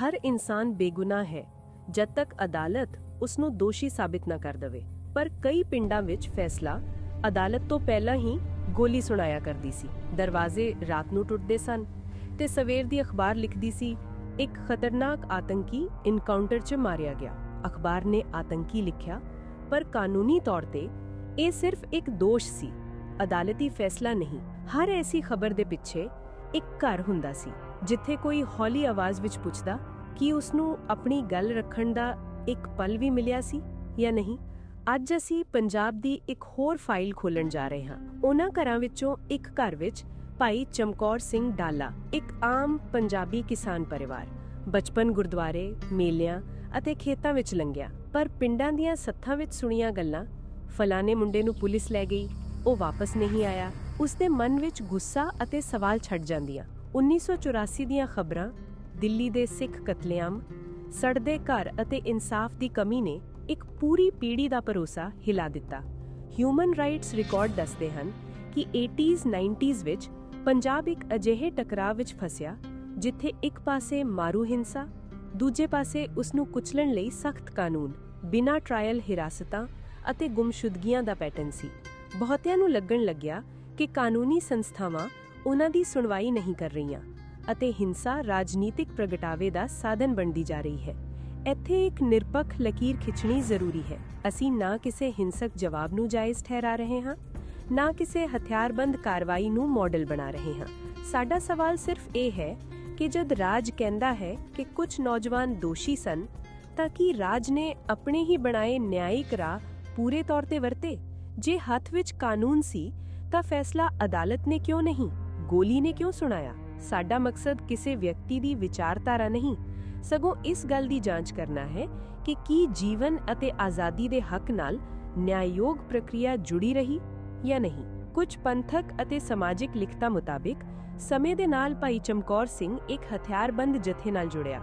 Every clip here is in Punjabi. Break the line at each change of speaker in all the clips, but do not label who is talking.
ਹਰ ਇਨਸਾਨ ਬੇਗੁਨਾਹ ਹੈ, ਜਦ ਤੱਕ ਅਦਾਲਤ ਉਸ ਨੂੰ ਦੋਸ਼ੀ ਸਾਬਿਤ ਨਾ ਕਰ ਦਵੇ। ਪਰ ਕਈ ਪਿੰਡਾਂ ਵਿੱਚ ਫੈਸਲਾ ਅਦਾਲਤ ਤੋਂ ਪਹਿਲਾਂ ਹੀ ਗੋਲੀ ਸੁਣਾਇਆ ਕਰਦੀ ਸੀ। ਦਰਵਾਜ਼ੇ ਰਾਤ ਨੂੰ ਟੁੱਟਦੇ ਸਨ ਤੇ ਸਵੇਰ ਦੀ ਅਖਬਾਰ ਲਿਖਦੀ ਸੀ, ਇੱਕ ਖਤਰਨਾਕ ਆਤੰਕੀ ਇਨਕਾਊਂਟਰ 'ਚ ਮਾਰਿਆ ਗਿਆ। ਅਖਬਾਰ ਨੇ ਆਤੰਕੀ ਲਿਖਿਆ, ਪਰ ਕਾਨੂੰਨੀ ਤੌਰ ਤੇ ਇਹ ਸਿਰਫ ਇੱਕ ਦੋਸ਼ ਸੀ। ਅਦਾਲਤੀ ਫੈਸਲਾ ਨਹੀਂ, ਹਰ ਐਸੀ ਖਬਰ ਦੇ ਪਿੱਛੇ ਇੱਕ ਘਰ ਹੁੰਦਾ ਸੀ। ਜਿੱਥੇ ਕੋਈ ਹੌਲੀ ਆਵਾਜ਼ ਵਿੱਚ ਪੁੱਛਦਾ, ਕਿ ਉਸ ਨੂੰ ਆਪਣੀ ਗੱਲ ਰੱਖਣ ਦਾ ਇੱਕ ਪਲ ਵੀ ਮਿਲਿਆ ਸੀ ਜਾਂ ਨਹੀਂ? ਅੱਜ ਅਸੀਂ ਪੰਜਾਬ ਦੀ ਇੱਕ ਹੋਰ ਫਾਈਲ ਖੋਲਣ ਜਾ ਰਹੇ ਹਾਂ। ਉਹਨਾਂ ਘਰਾਂ ਵਿੱਚੋਂ ਇੱਕ ਘਰ ਵਿੱਚ ਭਾਈ ਚਮਕੌਰ ਸਿੰਘ ਡਾਲਾ, ਇੱਕ ਆਮ ਪੰਜਾਬੀ ਕਿਸਾਨ ਪਰਿਵਾਰ, ਬਚਪਨ ਗੁਰਦੁਆਰੇ, ਮੇਲਿਆਂ ਅਤੇ ਖੇਤਾਂ ਵਿੱਚ ਲੰਘਿਆ। ਪਰ ਪਿੰਡਾਂ ਦੀਆਂ ਸੱਥਾਂ ਵਿੱਚ ਸੁਣੀਆਂ ਗੱਲਾਂ, ਫਲਾਣੇ ਮੁੰਡੇ ਨੂੰ ਪੁਲਿਸ ਲੈ ਗਈ, ਉਹ ਵਾਪਸ ਨਹੀਂ ਆਇਆ। ਉਸ ਦੇ ਮਨ ਵਿੱਚ ਗੁੱਸਾ ਅਤੇ ਸਵਾਲ ਛੱਡ ਜਾਂਦੀਆਂ। 1984 ਦੀਆਂ ਖਬਰਾਂ ਦਿੱਲੀ ਦੇ ਸਿੱਖ ਕਤਲੇਆਮ ਸੜਦੇ ਘਰ ਅਤੇ ਇਨਸਾਫ ਦੀ ਕਮੀ ਨੇ ਇੱਕ ਪੂਰੀ ਪੀੜ੍ਹੀ ਦਾ ਭਰੋਸਾ ਹਿਲਾ ਦਿੱਤਾ। ਹਿਊਮਨ ਰਾਈਟਸ ਰਿਕਾਰਡ ਦੱਸਦੇ ਹਨ ਕਿ 80s 90s ਵਿੱਚ ਪੰਜਾਬ ਇੱਕ ਅਜਿਹੇ ਟਕਰਾਅ ਵਿੱਚ ਫਸਿਆ, ਜਿੱਥੇ ਇੱਕ ਪਾਸੇ ਮਾਰੂ ਹਿੰਸਾ, ਦੂਜੇ ਪਾਸੇ ਉਸ ਨੂੰ ਕੁਚਲਣ ਲਈ ਸਖਤ ਕਾਨੂੰਨ, ਬਿਨਾਂ ਟ੍ਰਾਇਲ ਹਿਰਾਸਤਾਂ ਅਤੇ ਗੁੰਮਸ਼ੁਦਗੀਆਂ ਦਾ ਪੈਟਰਨ ਸੀ। ਬਹੁਤਿਆਂ ਨੂੰ ਲੱਗਣ ਲੱਗਿਆ ਕਿ ਕਾਨੂੰਨੀ ਸੰਸਥਾਵਾਂ ਉਹਨਾਂ ਦੀ ਸੁਣਵਾਈ ਨਹੀਂ ਕਰ ਰਹੀਆਂ ਅਤੇ ਹਿੰਸਾ ਰਾਜਨੀਤਿਕ ਪ੍ਰਗਟਾਵੇ ਦਾ ਸਾਧਨ ਬਣਦੀ ਜਾ ਰਹੀ ਹੈ। ਇੱਥੇ ਇੱਕ ਨਿਰਪੱਖ ਲਕੀਰ ਖਿੱਚਣੀ ਜ਼ਰੂਰੀ ਹੈ। ਅਸੀਂ ਨਾ ਕਿਸੇ ਹਿੰਸਕ ਜਵਾਬ ਨੂੰ ਜਾਇਜ਼ ਠਹਿਰਾ ਰਹੇ ਹਾਂ, ਨਾ ਕਿਸੇ ਹਥਿਆਰਬੰਦ ਕਾਰਵਾਈ ਨੂੰ ਮਾਡਲ ਬਣਾ ਰਹੇ ਹਾਂ। ਸਾਡਾ ਸਵਾਲ ਸਿਰਫ ਇਹ ਹੈ ਕਿ ਜਦ ਰਾਜ ਕਹਿੰਦਾ ਹੈ ਕਿ ਕੁਝ ਨੌਜਵਾਨ ਦੋਸ਼ੀ ਸਨ, ਤਾਂ ਕੀ ਰਾਜ ਨੇ ਆਪਣੇ ਹੀ ਬਣਾਏ ਨਿਆਇਕ ਰਾਹ ਪੂਰੇ ਤੌਰ ਤੇ ਵਰਤੇ? ਜੇ ਹੱਥ ਵਿੱਚ ਕਾਨੂੰਨ ਸੀ, ਤਾਂ ਫੈਸਲਾ ਅਦਾਲਤ ਨੇ ਕਿਉਂ ਨਹੀਂ? ਗੋਲੀ ਨੇ ਕਿਉਂ ਸੁਣਾਇਆ? ਸਾਡਾ ਮਕਸਦ ਕਿਸੇ ਵਿਅਕਤੀ ਦੀ ਵਿਚਾਰਧਾਰਾ ਨਹੀਂ। ਸਗੋਂ ਇਸ ਗੱਲ ਦੀ ਜਾਂਚ ਕਰਨਾ ਹੈ ਕਿ ਕੀ ਜੀਵਨ ਅਤੇ ਆਜ਼ਾਦੀ ਦੇ ਹੱਕ ਨਾਲ ਨਿਆਂਯੋਗ ਪ੍ਰਕਿਰਿਆ ਜੁੜੀ ਰਹੀ ਜਾਂ ਨਹੀਂ। ਕੁਝ ਪੰਥਕ ਅਤੇ ਸਮਾਜਿਕ ਲਿਖਤਾਂ ਮੁਤਾਬਿਕ, ਸਮੇਂ ਦੇ ਨਾਲ ਭਾਈ ਚਮਕੌਰ ਸਿੰਘ ਇੱਕ ਹਥਿਆਰਬੰਦ ਜਥੇ ਨਾਲ ਜੁੜਿਆ,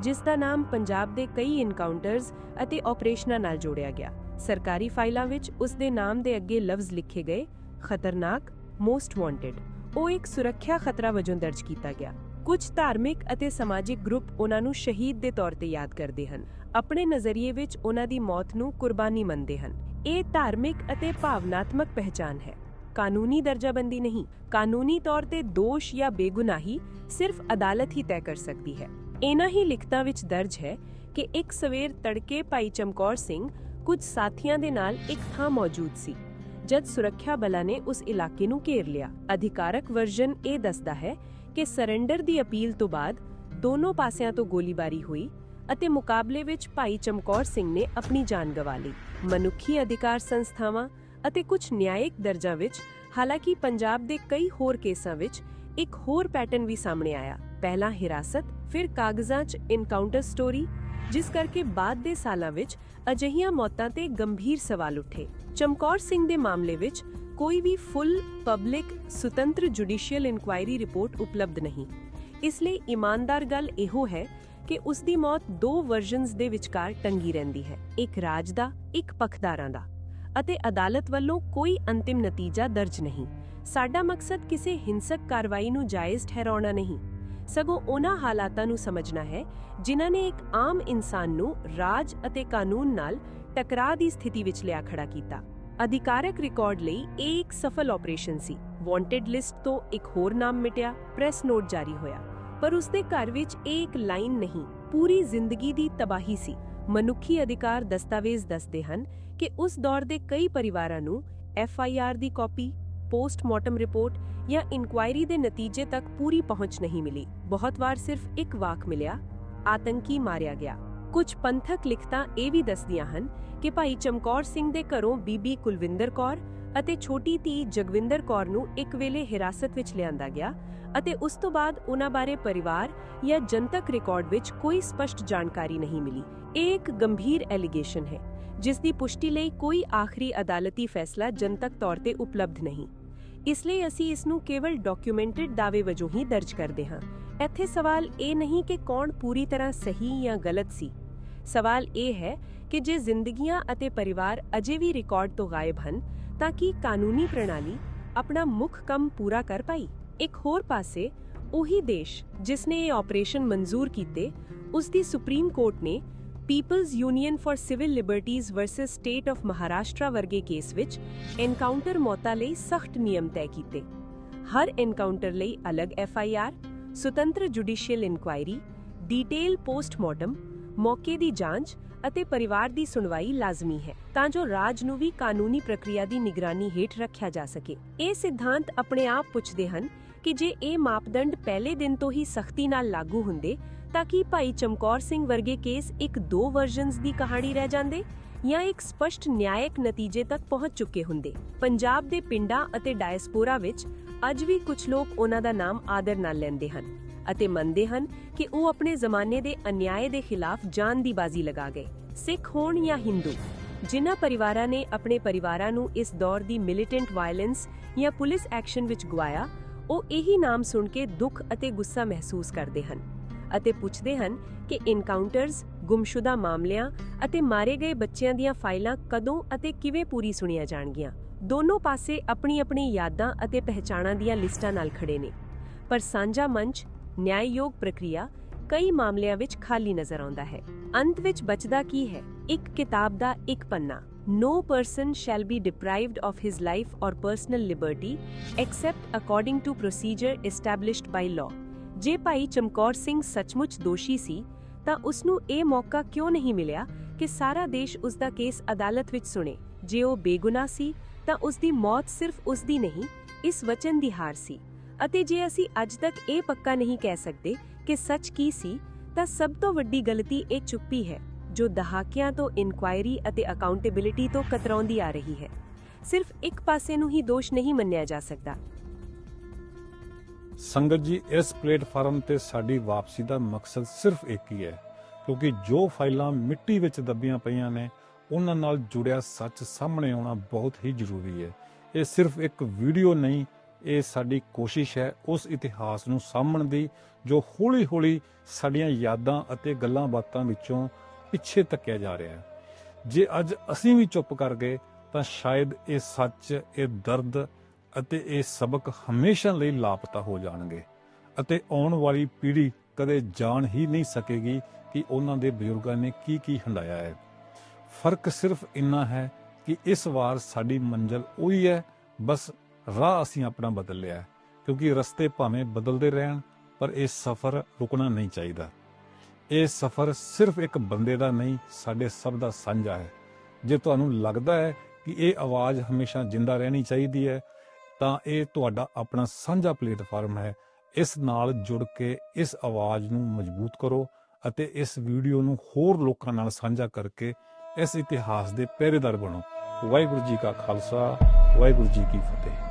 ਜਿਸ ਦਾ ਨਾਮ ਪੰਜਾਬ ਦੇ ਕਈ ਇਨਕਾਊਂਟਰਸ ਅਤੇ ਆਪਰੇਸ਼ਨਾਂ ਨਾਲ ਜੋੜਿਆ ਗਿਆ। ਸਰਕਾਰੀ ਫਾਈਲਾਂ ਵਿੱਚ ਉਸ ਦੇ ਨਾਮ ਦੇ ਅੱਗੇ ਲਫ਼ਜ਼ ਲਿਖੇ ਗਏ, ਖਤਰਨਾਕ ਮੋਸਟ ਵਾਂਟਡ ਉਹ ਇੱਕ ਸੁਰੱਖਿਆ ਖਤਰਾ ਵਜੋਂ ਦਰਜ ਕੀਤਾ ਗਿਆ। ਕੁਝ ਧਾਰਮਿਕ ਅਤੇ ਸਮਾਜਿਕ ਗਰੁੱਪ ਉਹਨਾਂ ਨੂੰ ਸ਼ਹੀਦ ਦੇ ਤੌਰ ਤੇ ਯਾਦ ਕਰਦੇ ਹਨ। ਆਪਣੇ ਨਜ਼ਰੀਏ ਵਿੱਚ ਉਹਨਾਂ ਦੀ ਮੌਤ ਨੂੰ ਕੁਰਬਾਨੀ ਮੰਨਦੇ ਹਨ। ਇਹ ਧਾਰਮਿਕ ਅਤੇ ਭਾਵਨਾਤਮਕ ਪਹਿਚਾਨ ਹੈ। ਕਾਨੂੰਨੀ ਦਰਜਾਬੰਦੀ ਨਹੀਂ, ਕਾਨੂੰਨੀ ਤੌਰ ਤੇ ਦੋਸ਼ ਜਾਂ ਬੇਗੁਨਾਹੀ ਸਿਰਫ ਅਦਾਲਤ ਹੀ ਤੈਅ ਕਰ ਸਕਦੀ ਹੈ। ਇਹਨਾਂ ਹੀ ਲਿਖਤਾਂ ਵਿੱਚ ਦਰਜ ਹੈ ਕਿ ਇੱਕ ਸਵੇਰ ਤੜਕੇ ਭਾਈ ਚਮਕੌਰ ਸਿੰਘ ਕੁਝ ਸਾਥੀਆਂ ਦੇ ਨਾਲ ਇੱਕ ਥਾਂ ਮੌਜੂਦ ਸੀ। ਜਦ ਸੁਰੱਖਿਆ ਬਲਾਂ ਨੇ ਉਸ ਇਲਾਕੇ ਨੂੰ ਘੇਰ ਲਿਆ। ਅਧਿਕਾਰਕ ਵਰਜਨ ਇਹ ਦੱਸਦਾ ਹੈ ਕਿ ਸਰੈਂਡਰ ਦੀ ਅਪੀਲ ਤੋਂ ਬਾਅਦ ਦੋਨੋਂ ਪਾਸਿਆਂ ਤੋਂ ਗੋਲੀਬਾਰੀ ਹੋਈ ਅਤੇ ਮੁਕਾਬਲੇ ਵਿੱਚ ਭਾਈ ਚਮਕੌਰ ਸਿੰਘ ਨੇ ਆਪਣੀ ਜਾਨ ਗਵਾ ਲਈ। ਮਨੁੱਖੀ ਅਧਿਕਾਰ ਸੰਸਥਾਵਾਂ ਅਤੇ ਕੁਝ ਨਿਆਇਕ ਦਰਜਾਂ ਵਿੱਚ, ਹਾਲਾਂਕਿ ਪੰਜਾਬ ਦੇ ਕਈ ਹੋਰ ਕੇਸਾਂ ਵਿੱਚ, ਇੱਕ ਹੋਰ ਪੈਟਰਨ ਵੀ ਸਾਹਮਣੇ ਆਇਆ। ਪਹਿਲਾਂ ਹਿਰਾਸਤ, ਫਿਰ ਕਾਗਜ਼ਾਂ 'ਚ ਇਨਕਾਊਂਟਰ ਸਟੋਰੀ ਜਿਸ ਕਰਕੇ ਬਾਅਦ ਦੇ ਸਾਲਾਂ ਵਿੱਚ ਅਜਿਹੀਆਂ ਮੌਤਾਂ ਤੇ ਗੰਭੀਰ ਸਵਾਲ ਉੱਠੇ। ਚਮਕੌਰ ਸਿੰਘ ਦੇ ਮਾਮਲੇ ਵਿੱਚ ਕੋਈ ਵੀ ਫੁੱਲ ਪਬਲਿਕ ਸੁਤੰਤਰ ਜੁਡੀਸ਼ੀਅਲ ਇਨਕੁਆਇਰੀ ਰਿਪੋਰਟ ਉਪਲਬਧ ਨਹੀਂ। ਇਸ ਲਈ ਇਮਾਨਦਾਰ ਗੱਲ ਇਹੋ ਹੈ ਕਿ ਉਸ ਦੀ ਮੌਤ ਦੋ ਵਰਜ਼ਨਸ ਦੇ ਵਿਚਕਾਰ ਟੰਗੀ ਰਹਿੰਦੀ ਹੈ, ਇੱਕ ਰਾਜ ਦਾ, ਇੱਕ ਪਖਦਾਰਾਂ ਦਾ। ਅਤੇ ਅਦਾਲਤ ਵੱਲੋਂ ਕੋਈ ਅੰਤਿਮ ਨਤੀਜਾ ਦਰਜ ਨਹੀਂ। ਸਾਡਾ ਮਕਸਦ ਕਿਸੇ ਹਿੰਸਕ ਕਾਰਵਾਈ ਨੂੰ ਜਾਇਜ਼ ਠਹਿਰਾਉਣਾ ਨਹੀਂ। ਸਗੋਂ ਉਹਨਾਂ ਹਾਲਾਤਾਂ ਨੂੰ ਸਮਝਣਾ ਹੈ, ਜਿਨ੍ਹਾਂ ਨੇ ਇੱਕ ਆਮ ਇਨਸਾਨ ਨੂੰ ਰਾਜ ਅਤੇ ਕਾਨੂੰਨ ਨਾਲ ਟਕਰਾਅ ਦੀ ਸਥਿਤੀ ਵਿੱਚ ਲਿਆ ਖੜਾ ਕੀਤਾ। ਅਧਿਕਾਰਕ ਰਿਕਾਰਡ ਲਈ ਇਹ ਇੱਕ ਸਫਲ ਆਪਰੇਸ਼ਨ ਸੀ। ਵਾਂਟਡ ਲਿਸਟ ਤੋਂ ਇੱਕ ਹੋਰ ਨਾਮ ਮਿਟਿਆ, ਪ੍ਰੈਸ ਨੋਟ ਜਾਰੀ ਹੋਇਆ। ਪਰ ਉਸਦੇ ਘਰ ਵਿੱਚ ਇਹ ਇੱਕ ਲਾਈਨ ਨਹੀਂ, ਪੂਰੀ ਜ਼ਿੰਦਗੀ ਦੀ ਤਬਾਹੀ ਸੀ। ਮਨੁੱਖੀ ਅਧਿਕਾਰ ਦਸਤਾਵੇਜ਼ ਦੱਸਦੇ ਹਨ ਕਿ ਉਸ ਦੌਰ ਦੇ ਕਈ ਪਰਿਵਾਰਾਂ ਨੂੰ ਐਫ ਆਈ ਆਰ ਦੀ ਕਾਪੀ ਪੋਸਟਮਾਰਟਮ ਰਿਪੋਰਟ ਜਾਂ ਇਨਕੁਆਇਰੀ ਦੇ ਨਤੀਜੇ ਤੱਕ ਪੂਰੀ ਪਹੁੰਚ ਨਹੀਂ ਮਿਲੀ। ਬਹੁਤ ਵਾਰ ਸਿਰਫ ਇੱਕ ਵਾਕ ਮਿਲਿਆ, ਆਤੰਕੀ ਮਾਰਿਆ ਗਿਆ। ਕੁਝ ਪੰਥਕ ਲਿਖਤਾਂ ਇਹ ਵੀ ਦੱਸਦੀਆਂ ਹਨ ਕਿ ਭਾਈ ਚਮਕੌਰ ਸਿੰਘ ਦੇ ਘਰੋਂ ਬੀਬੀ ਕੁਲਵਿੰਦਰ ਕੌਰ ਅਤੇ ਛੋਟੀ ਧੀ ਜਗਵਿੰਦਰ ਕੌਰ ਨੂੰ ਇੱਕ ਵੇਲੇ ਹਿਰਾਸਤ ਵਿੱਚ ਲਿਆਂਦਾ ਗਿਆ ਅਤੇ ਉਸ ਤੋਂ ਬਾਅਦ ਉਹਨਾਂ ਬਾਰੇ ਪਰਿਵਾਰ ਜਾਂ ਜਨਤਕ ਰਿਕਾਰਡ ਵਿੱਚ ਕੋਈ ਸਪਸ਼ਟ ਜਾਣਕਾਰੀ ਨਹੀਂ ਮਿਲੀ। ਇਹ ਇੱਕ ਗੰਭੀਰ ਐਲੀਗੇਸ਼ਨ ਹੈ, ਜਿਸ ਦੀ ਪੁਸ਼ਟੀ ਲਈ ਕੋਈ ਆਖਰੀ ਅਦਾਲਤੀ ਫੈਸਲਾ ਜਨਤਕ ਤੌਰ ਤੇ ਉਪਲਬਧ ਨਹੀਂ। ਇਸ ਲਈ ਅਸੀਂ ਇਸ ਨੂੰ ਕੇਵਲ ਡਾਕੂਮੈਂਟਡ ਦਾਅਵੇ ਵਜੋਂ ਹੀ ਦਰਜ ਕਰਦੇ ਹਾਂ। ਇੱਥੇ ਸਵਾਲ ਇਹ ਨਹੀਂ ਕਿ ਕੌਣ ਪੂਰੀ ਤਰ੍ਹਾਂ ਸਹੀ ਜਾਂ ਗਲਤ ਸੀ। ਸਵਾਲ ਇਹ ਹੈ ਕਿ ਜੇ ਜ਼ਿੰਦਗੀਆਂ ਅਤੇ ਪਰਿਵਾਰ ਅਜੇ ਵੀ ਰਿਕਾਰਡ ਤੋਂ ਗਾਇਬ ਹਨ, ਤਾਂ ਕੀ ਕਾਨੂੰਨੀ ਪ੍ਰਣਾਲੀ ਆਪਣਾ ਮੁੱਖ ਕੰਮ ਪੂਰਾ ਕਰ ਪਾਈ? ਇੱਕ ਹੋਰ ਪਾਸੇ, ਉਹੀ ਦੇਸ਼ ਜਿਸ ਨੇ ਇਹ ਆਪਰੇਸ਼ਨ ਮਨਜ਼ੂਰ ਕੀਤੇ, ਉਸ ਦੀ ਸੁਪਰੀਮ ਕੋਰਟ ਨੇ people's union for civil liberties versus state of Maharashtra ਵਰਗੇ ਕੇਸ ਵਿੱਚ ਐਨਕਾਊਂਟਰ ਮੌਤਾਂ ਲਈ ਸਖਤ ਨਿਯਮ ਤੈਅ ਕੀਤੇ। ਹਰ ਐਨਕਾਊਂਟਰ ਲਈ ਅਲੱਗ ਐਫ ਆਈ ਆਰ ਸੁਤੰਤਰ ਜੁਡੀਸ਼ੀਅਲ ਇਨਕੁਆਇਰੀ ਡੀਟੇਲ ਪੋਸਟਮਾਰਟਮ ਮੌਕੇ ਦੀ ਜਾਂਚ ਅਤੇ ਪਰਿਵਾਰ ਦੀ ਸੁਣਵਾਈ ਲਾਜ਼ਮੀ ਹੈ। ਤਾਂ ਜੋ ਰਾਜ ਨੂੰ ਵੀ ਕਾਨੂੰਨੀ ਪ੍ਰਕਿਰਿਆ ਦੀ ਨਿਗਰਾਨੀ ਹੇਠ ਰੱਖਿਆ ਜਾ ਸਕੇ। ਇਹ ਸਿਧਾਂਤ ਆਪਣੇ ਆਪ ਪੁੱਛਦੇ ਹਨ ਕਿ ਜੇ ਇਹ ਮਾਪਦੰਡ ਪਹਿਲੇ ਦਿਨ ਤੋਂ ਹੀ ਸਖਤੀ ਨਾਲ ਲਾਗੂ ਹੁੰਦੇ ਤਾਂ ਕੀ ਭਾਈ ਚਮਕੌਰ ਸਿੰਘ ਵਰਗੇ ਕੇਸ ਇੱਕ ਦੋ ਵਰਜ਼ਨਸ ਦੀ ਕਹਾਣੀ ਰਹਿ ਜਾਂਦੇ ਜਾਂ ਇੱਕ ਸਪਸ਼ਟ ਨਿਆਇਕ ਨਤੀਜੇ ਤੱਕ ਪਹੁੰਚ ਚੁੱਕੇ ਹੁੰਦੇ ਪੰਜਾਬ ਦੇ ਪਿੰਡਾਂ ਅਤੇ ਡਾਇਸਪੋਰਾ ਵਿੱਚ ਅੱਜ ਵੀ ਕੁਝ ਲੋਕ ਉਹਨਾਂ ਦਾ ਨਾਮ ਆਦਰ ਨਾਲ ਲੈਂਦੇ ਹਨ ਅਤੇ ਮੰਨਦੇ ਹਨ ਕਿ ਉਹ ਆਪਣੇ ਜ਼ਮਾਨੇ ਦੇ ਅਨਿਆਏ ਦੇ ਖਿਲਾਫ ਜਾਨ ਦੀ ਬਾਜ਼ੀ ਲਗਾ ਗਏ ਸਿੱਖ ਹੋਣ ਜਾਂ ਹਿੰਦੂ ਜਿਨ੍ਹਾਂ ਪਰਿਵਾਰਾਂ ਨੇ ਆਪਣੇ ਪਰਿਵਾਰਾਂ ਨੂੰ ਇਸ ਦੌਰ ਦੀ ਮਿਲੀਟੈਂਟ ਵਾਇਲੈਂਸ ਜਾਂ ਪੁਲਿਸ ਐਕਸ਼ਨ ਵਿੱਚ ਗਵਾਇਆ ਉਹ ਇਹੀ ਨਾਮ ਸੁਣ ਕੇ ਦੁੱਖ ਅਤੇ ਗੁੱਸਾ ਮਹਿਸੂਸ ਕਰਦੇ ਹਨ ਅਤੇ ਪੁੱਛਦੇ ਹਨ ਕਿ ਇਨਕਾਊਂਟਰਸ ਗੁੰਮਸ਼ੁਦਾ ਮਾਮਲਿਆਂ ਅਤੇ ਮਾਰੇ ਗਏ ਬੱਚਿਆਂ ਦੀਆਂ ਫਾਈਲਾਂ ਕਦੋਂ ਅਤੇ ਕਿਵੇਂ ਪੂਰੀ ਸੁਣੀਆਂ ਜਾਣਗੀਆਂ। ਦੋਨੋਂ ਪਾਸੇ ਆਪਣੀ-ਆਪਣੀ ਯਾਦਾਂ ਅਤੇ ਪਹਿਚਾਣਾਂ ਦੀਆਂ ਲਿਸਟਾਂ ਨਾਲ ਖੜੇ ਨੇ। ਪਰ ਸਾਂਝਾ ਮੰਚ, ਨਿਆਂਯੋਗ ਪ੍ਰਕਿਰਿਆ ਕਈ ਮਾਮਲਿਆਂ ਵਿੱਚ ਖਾਲੀ ਨਜ਼ਰ ਆਉਂਦਾ ਹੈ। ਅੰਤ ਵਿੱਚ ਬਚਦਾ ਕੀ ਹੈ? ਇੱਕ ਕਿਤਾਬ ਦਾ ਇੱਕ ਪੰਨਾ। No person shall be deprived of his life or personal liberty except according to procedure established by law. ਜੇ ਭਾਈ ਚਮਕੌਰ ਸਿੰਘ ਸੱਚਮੁੱਚ ਦੋਸ਼ੀ ਸੀ, ਤਾਂ ਉਸ ਨੂੰ ਇਹ ਮੌਕਾ ਕਿਉਂ ਨਹੀਂ ਮਿਲਿਆ ਕਿ ਸਾਰਾ ਦੇਸ਼ ਉਸ ਦਾ ਕੇਸ ਅਦਾਲਤ ਵਿੱਚ ਸੁਣੇ? ਜੇ ਉਹ ਬੇਗੁਨਾਹ ਸੀ, ਤਾਂ ਉਸ ਦੀ ਮੌਤ ਸਿਰਫ ਉਸ ਦੀ ਨਹੀਂ, ਇਸ ਵਚਨ ਦੀ ਹਾਰ ਸੀ। ਅਤੇ ਜੇ ਅਸੀਂ ਅੱਜ ਤੱਕ ਇਹ ਪੱਕਾ ਨਹੀਂ ਕਹਿ ਸਕਦੇ ਕਿ ਸੱਚ ਕੀ ਸੀ, ਤਾਂ ਸਭ ਤੋਂ ਵੱਡੀ ਗਲਤੀ ਇਹ ਚੁੱਪੀ ਹੈ, ਜੋ ਦਹਾਕਿਆਂ ਤੋਂ ਇਨਕੁਆਇਰੀ ਅਤੇ ਅਕਾਊਂਟੇਬਿਲਿਟੀ ਤੋਂ ਕਤਰਾਉਂਦੀ ਆ ਰਹੀ ਹੈ। ਸਿਰਫ ਇੱਕ ਪਾਸੇ ਨੂੰ ਹੀ ਦੋਸ਼ ਨਹੀਂ ਮੰਨਿਆ ਜਾ ਸਕਦਾ।
ਸੰਗਤ ਜੀ, ਇਸ ਪਲੇਟਫਾਰਮ ਤੇ ਸਾਡੀ ਵਾਪਸੀ ਦਾ ਮਕਸਦ ਸਿਰਫ ਇੱਕ ਹੀ ਹੈ, ਕਿਉਂਕਿ ਜੋ ਫਾਈਲਾਂ ਮਿੱਟੀ ਵਿੱਚ ਦੱਬੀਆਂ ਪਈਆਂ ਨੇ, ਉਹਨਾਂ ਨਾਲ ਜੁੜਿਆ ਸੱਚ ਸਾਹਮਣੇ ਆਉਣਾ ਬਹੁਤ ਹੀ ਜ਼ਰੂਰੀ ਹੈ। ਇਹ ਸਿਰਫ ਇੱਕ ਵੀਡੀਓ ਨਹੀਂ, ਇਹ ਸਾਡੀ ਕੋਸ਼ਿਸ਼ ਹੈ ਉਸ ਇਤਿਹਾਸ ਨੂੰ ਸਾਂਭਣ ਦੀ, ਜੋ ਹੌਲੀ-ਹੌਲੀ ਸਾਡੀਆਂ ਯਾਦਾਂ ਅਤੇ ਗੱਲਾਂ ਬਾਤਾਂ ਵਿੱਚੋਂ ਪਿੱਛੇ ਧੱਕਿਆ ਜਾ ਰਿਹਾ ਹੈ। ਜੇ ਅੱਜ ਅਸੀਂ ਵੀ ਚੁੱਪ ਕਰ ਗਏ, ਤਾਂ ਸ਼ਾਇਦ ਇਹ ਸੱਚ, ਇਹ ਦਰਦ ਅਤੇ ਇਹ ਸਬਕ ਹਮੇਸ਼ਾ ਲਈ ਲਾਪਤਾ ਹੋ ਜਾਣਗੇ। ਅਤੇ ਆਉਣ ਵਾਲੀ ਪੀੜ੍ਹੀ ਕਦੇ ਜਾਣ ਹੀ ਨਹੀਂ ਸਕੇਗੀ ਕਿ ਉਹਨਾਂ ਦੇ ਬਜ਼ੁਰਗਾਂ ਨੇ ਕੀ ਕੀ ਹੰਡਾਇਆ ਹੈ। ਫ਼ਰਕ ਸਿਰਫ ਇੰਨਾ ਹੈ ਕਿ ਇਸ ਵਾਰ ਸਾਡੀ ਮੰਜ਼ਲ ਉਹੀ ਹੈ, ਬਸ ਰਾਹ ਅਸੀਂ ਆਪਣਾ ਬਦਲ ਲਿਆ ਕਿਉਂਕਿ ਰਸਤੇ ਭਾਵੇਂ ਬਦਲਦੇ ਰਹਿਣ, ਪਰ ਇਹ ਸਫ਼ਰ ਰੁਕਣਾ ਨਹੀਂ ਚਾਹੀਦਾ। ਇਹ ਸਫ਼ਰ ਸਿਰਫ ਇੱਕ ਬੰਦੇ ਦਾ ਨਹੀਂ, ਸਾਡੇ ਸਭ ਦਾ ਸਾਂਝਾ ਹੈ। ਜੇ ਤੁਹਾਨੂੰ ਲੱਗਦਾ ਹੈ ਕਿ ਇਹ ਆਵਾਜ਼ ਹਮੇਸ਼ਾ ਜਿੰਦਾ ਰਹਿਣੀ ਚਾਹੀਦੀ ਹੈ ਤਾਂ ਇਹ ਤੁਹਾਡਾ ਆਪਣਾ ਸਾਂਝਾ ਪਲੇਟਫਾਰਮ ਹੈ। ਇਸ ਨਾਲ ਜੁੜ ਕੇ ਇਸ ਆਵਾਜ਼ ਨੂੰ ਮਜ਼ਬੂਤ ਕਰੋ ਅਤੇ ਇਸ ਵੀਡੀਓ ਨੂੰ ਹੋਰ ਲੋਕਾਂ ਨਾਲ ਸਾਂਝਾ ਕਰਕੇ ਇਸ ਇਤਿਹਾਸ ਦੇ ਪਹਿਰੇਦਾਰ ਬਣੋ। ਵਾਹਿਗੁਰੂ ਜੀ ਕਾ ਖਾਲਸਾ, ਵਾਹਿਗੁਰੂ ਜੀ ਕੀ ਫਤਿਹ।